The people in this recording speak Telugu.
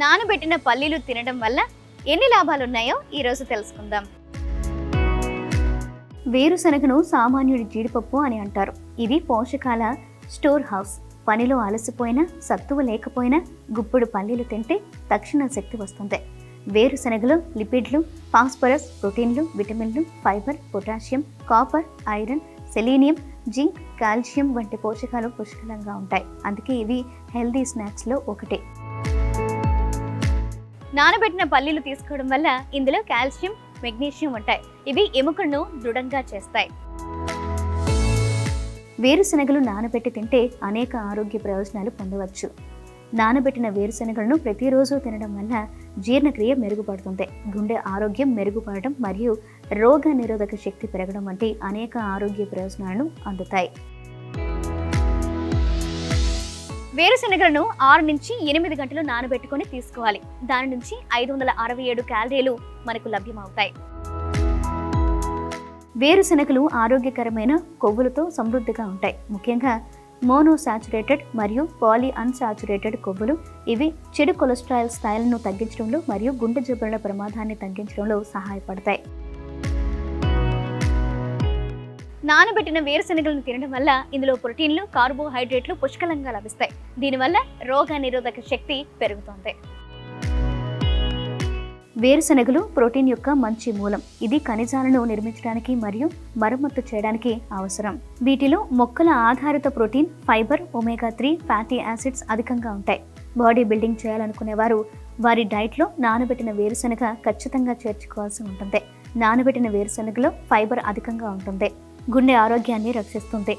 నానబెట్టిన పల్లీలు తినడం వల్ల ఎన్ని లాభాలున్నాయో ఈరోజు తెలుసుకుందాం. వేరుశనగను సామాన్యుడి జీడిపప్పు అని అంటారు. ఇది పోషకాల స్టోర్ హౌస్. పనిలో అలసిపోయినా సత్తువ లేకపోయినా గుప్పుడు పల్లీలు తింటే తక్షణ శక్తి వస్తుంది. వేరుశనగలో లిపిడ్లు ఫాస్ఫరస్ ప్రోటీన్లు విటమిన్లు fibre potassium copper iron selenium zinc calcium వంటి పోషకాలు పుష్కలంగా ఉంటాయి. అందుకే ఇవి హెల్దీ స్నాక్స్లో ఒకటి. నానబెట్టిన పల్లీలు తీసుకోవడం వల్ల ఇందులో కాల్షియం మెగ్నీషియం ఉంటాయి. ఇవి ఎముకలను దృఢంగా చేస్తాయి. వేరుశనగలు నానబెట్టి తింటే అనేక ఆరోగ్య ప్రయోజనాలు పొందవచ్చు. నానబెట్టిన వేరుశనగలను ప్రతిరోజు తినడం వల్ల జీర్ణక్రియ మెరుగుపడుతుంది. గుండె ఆరోగ్యం మెరుగుపడటం మరియు రోగ నిరోధక శక్తి పెరగడం వంటి అనేక ఆరోగ్య ప్రయోజనాలను అందుతాయి. వేరుశనగలను ఆరు నుంచి ఎనిమిది గంటలు నానబెట్టుకొని తీసుకోవాలి. దాని నుంచి ఐదు వందల అరవై ఏడు క్యాలరీలు మనకు లభ్యమవుతాయి. వేరుశనగలు ఆరోగ్యకరమైన కొవ్వులతో సమృద్ధిగా ఉంటాయి. ముఖ్యంగా మోనోసాచురేటెడ్ మరియు పాలీ అన్సాచురేటెడ్ కొవ్వులు ఇవి చెడు కొలెస్ట్రాల్ స్థాయిలను తగ్గించడంలో మరియు గుండె జబ్బుల ప్రమాదాన్ని తగ్గించడంలో సహాయపడతాయి. నానబెట్టిన వేరుశనగలను తినడం వల్ల ఇందులో ప్రోటీన్లు కార్బోహైడ్రేట్లు పుష్కలంగా లభిస్తాయి. దీనివల్ల రోగ నిరోధక శక్తి పెరుగుతుంది. వేరుశనగలు ప్రోటీన్ యొక్క మంచి మూలం. ఇది ఖనిజాలను నిర్మించడానికి మరియు మరమ్మత్తు చేయడానికి అవసరం. వీటిలో మొక్కల ఆధారిత protein fibre omega three fatty acids అధికంగా ఉంటాయి. బాడీ బిల్డింగ్ చేయాలనుకునే వారు వారి డైట్లో నానబెట్టిన వేరుశనగ ఖచ్చితంగా చేర్చుకోవాల్సి ఉంటుంది. నానబెట్టిన వేరుశనగలో ఫైబర్ అధికంగా ఉంటుంది. గుండె ఆరోగ్యాన్ని రక్షిస్తుంది.